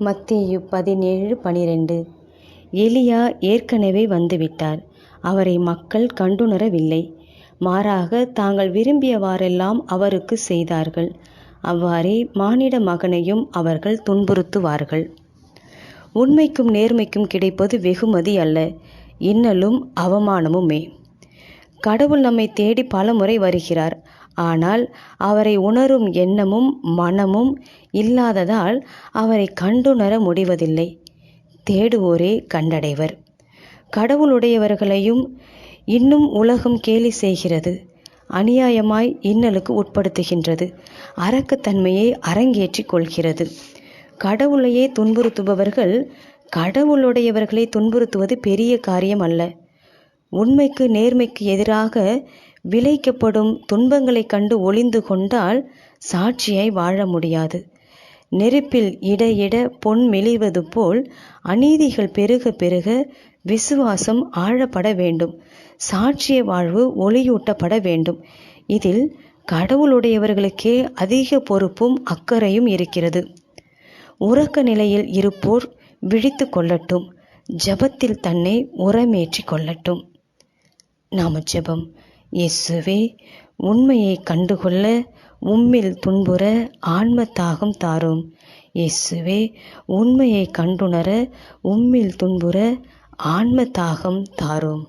மத்தேயு பதினேழு பனிரெண்டு. எலியா ஏற்கனவே வந்துவிட்டார். அவரை மக்கள் கண்டுணரவில்லை. மாறாக தாங்கள் விரும்பியவாறெல்லாம் அவருக்கு செய்தார்கள். அவ்வாறே மானிட மகனையும் அவர்கள் துன்புறுத்துவார்கள். உண்மைக்கும் நேர்மைக்கும் கிடைப்பது வெகுமதி அல்ல. இன்னலும் அவமானமுமே. கடவுள் நம்மை தேடி பலமுறை வருகிறார். ஆனால் அவரை உணரும் எண்ணமும் மனமும் இல்லாததால் அவரை கண்டுணர முடிவதில்லை. தேடுவோரே கண்டடைவர். கடவுளுடையவர்களையும் இன்னும் உலகம் கேலி செய்கிறது. அநியாயமாய் இன்னலுக்கு உட்படுத்துகின்றது. அரக்கத்தன்மையை அரங்கேற்றிக் கொள்கிறது. கடவுளையே துன்புறுத்துபவர்கள் கடவுளுடையவர்களை துன்புறுத்துவது பெரிய காரியம் அல்ல உண்மைக்கு நேர்மைக்கு எதிராக விளைக்கப்படும் துன்பங்களைக் கண்டு ஒளிந்து கொண்டால் சாட்சியாய் வாழ முடியாது. நெருப்பில் இடையிட பொன் மெலிவது போல் அநீதிகள் பெருக பெருக விசுவாசம் ஆழப்பட வேண்டும். சாட்சிய வாழ்வு ஒளியூட்டப்பட வேண்டும். இதில் கடவுளுடையவர்களுக்கே அதிக பொறுப்பும் அக்கறையும் இருக்கிறது. உறக்க நிலையில் இருப்போர் விழித்து கொள்ளட்டும். ஜபத்தில் தன்னை உரமேற்றி கொள்ளட்டும். நாம ஜெபம். இயேசுவே உண்மையை கண்டுகொள்ள உம்மில் துன்புற ஆன்ம தாகம் தாரும். இயேசுவே உண்மையை கண்டுணர உம்மில் துன்புற ஆன்ம தாகம் தாரும்.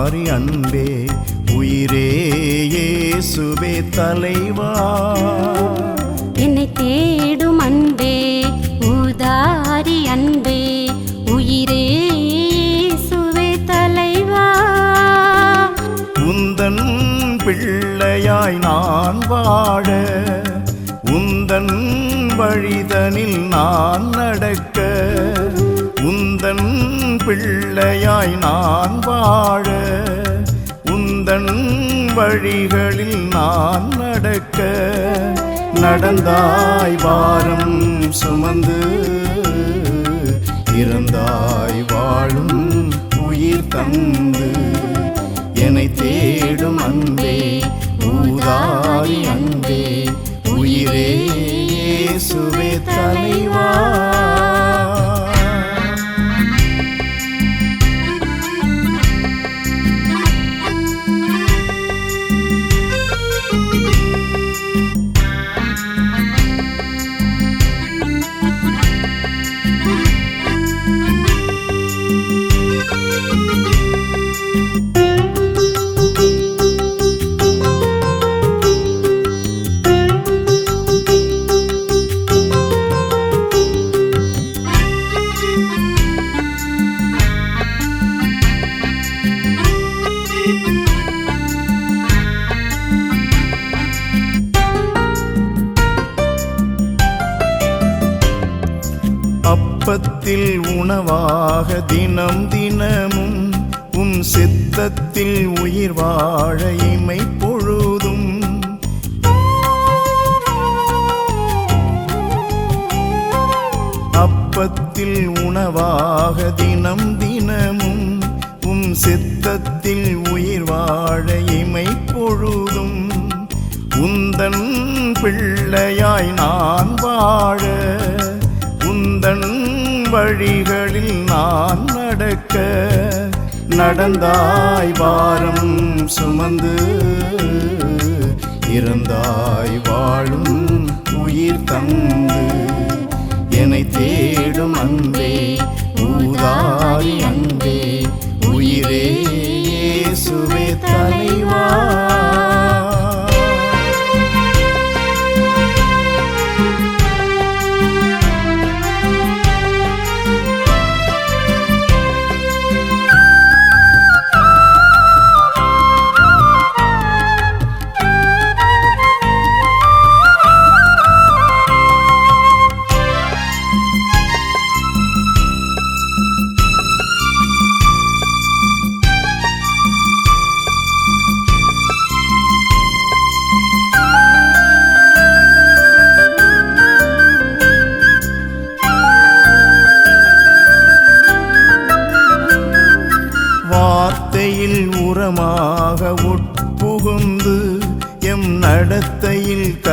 ஊதாரி அன்பே உயிரே இயேசுவே தலைவா. என்னை தேடும் அன்பே ஊதாரி அன்பே உயிரே இயேசுவே தலைவா. உந்தன் பிள்ளையாய் நான் வாழ உந்தன் வழிதனில் நான் நடக்க உந்தன் பிள்ளையாய் நான் வாழ உந்தன் வழிகளில் நான் நடக்க நடந்தாய் வாரம் சுமந்து இறந்தாய் வாழும் உயிர் தந்து என்னை தேடும் அன்பே ஊதாரி அன்பே உயிரே சுவே தலைவா. சித்தத்தில் உயிர் வாழ இமை பொழுதும். அப்பத்தில் உணவாக தினம் தினமும் உம் சித்தத்தில் உயிர் வாழ இமை பொழுதும். உந்தன் பிள்ளையாய் நான் வாழ உந்தன் வழிகளில் நான் நடக்க நடந்தாய் வாரம் சுமந்து இருந்தாய் வாழும் உயிர் தந்து. என்னை தேடும் அன்பே ஊதாரி அன்பே.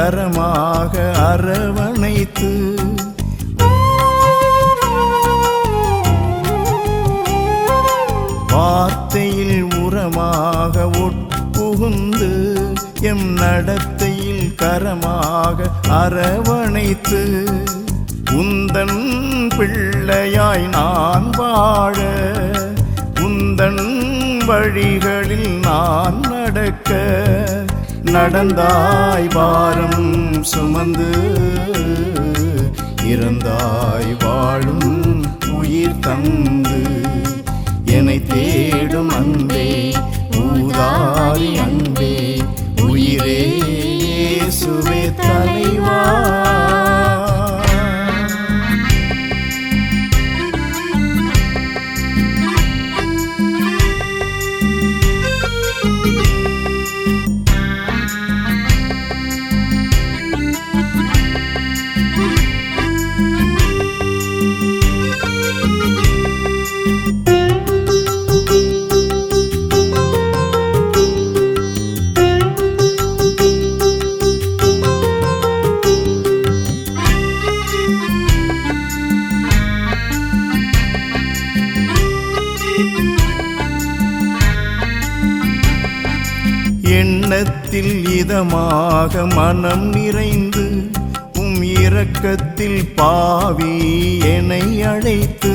கரமாக அரவணைத்து வார்த்தையில் உரமாக உட்புகுந்து எம் நடத்தையில் கரமாக அரவணைத்து உந்தன் பிள்ளையாய் நான் வாழ உந்தன் வழிகளில் நான் நடக்க நடந்தாய் வாரம் சுமந்து இருந்தாய் வாழும் உயிர் தந்து. என்னை தேடும் அன்பே ஊதாரி அன்பே உயிரே சுவே தலை எண்ணத்தில் இதமாக மனம் நிறைந்து உம் இரக்கத்தில் பாவி என்னை அழைத்து.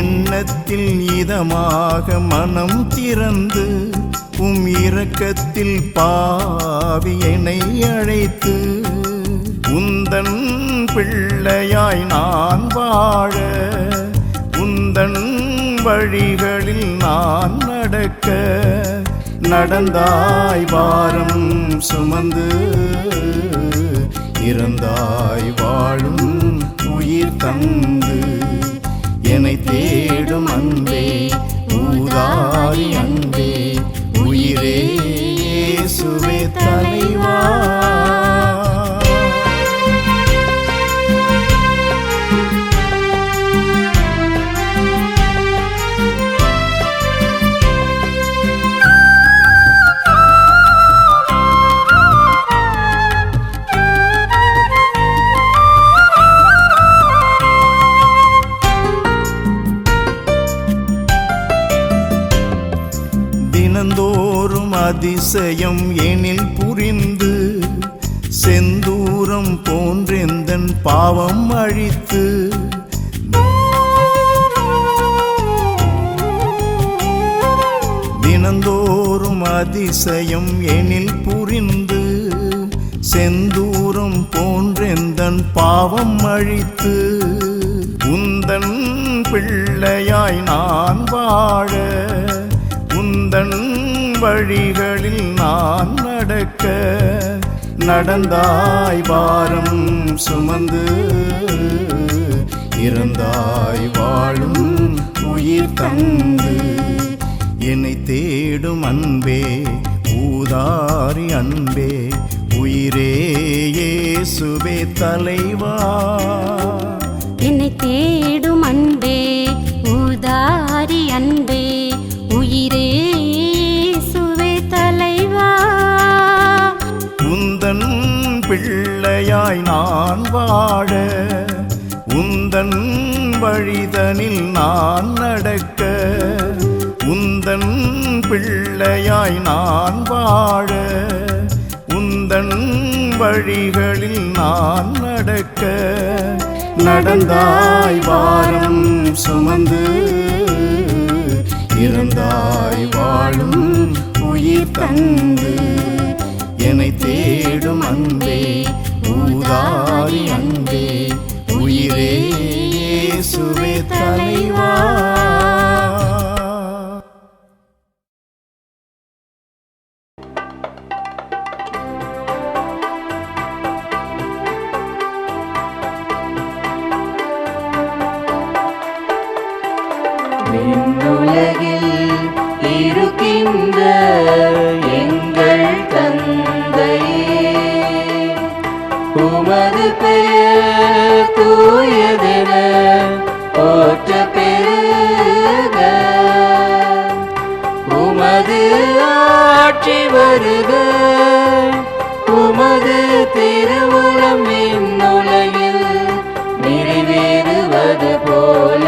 எண்ணத்தில் இதமாக மனம் திறந்து உம் இரக்கத்தில் பாவி என்னை அழைத்து. உந்தன் பிள்ளையாய் நான் வாழ வழிகளில் நான் நடக்க நடந்தாய் வாரம் சுமந்து இறந்தாய் வாழும் உயிர் தந்து. என்னை தேடும் அன்பே ஊதாரி அன்பே உயிரே இயேசுவே தலைவா. அதிசயம் எனில் புரிந்து செந்தூரம் போன்றெந்தன் பாவம் அழித்து. தினந்தோறும் அதிசயம் எனில் புரிந்து செந்தூரம் போன்றெந்தன் பாவம் அழித்து. உந்தன் பிள்ளையாய் நான் வாழ உந்தன் வழிகளில் நான் நடக்க நடந்தாய் வாரம் சுமந்து இறந்தாய் வாழும் உயிர் தந்து. என்னை தேடும் அன்பே ஊதாரி அன்பே உயிரே சுபே தலைவா. என்னை தேடும் வழிதனில் நான் நடக்க உந்தன் பிள்ளையாய் நான் வாழ உந்தன் வழிகளில் நான் நடக்க. நடந்தாய் வாரம் சுமந்து இருந்தாய் வாழும் உயிர் தந்து உமது பெயர் தூயதென போற்ற பெருக. உமது ஆட்சி வருக. உமது திருவுளம் விண்ணுலகில் நிறைவேறுவது போல.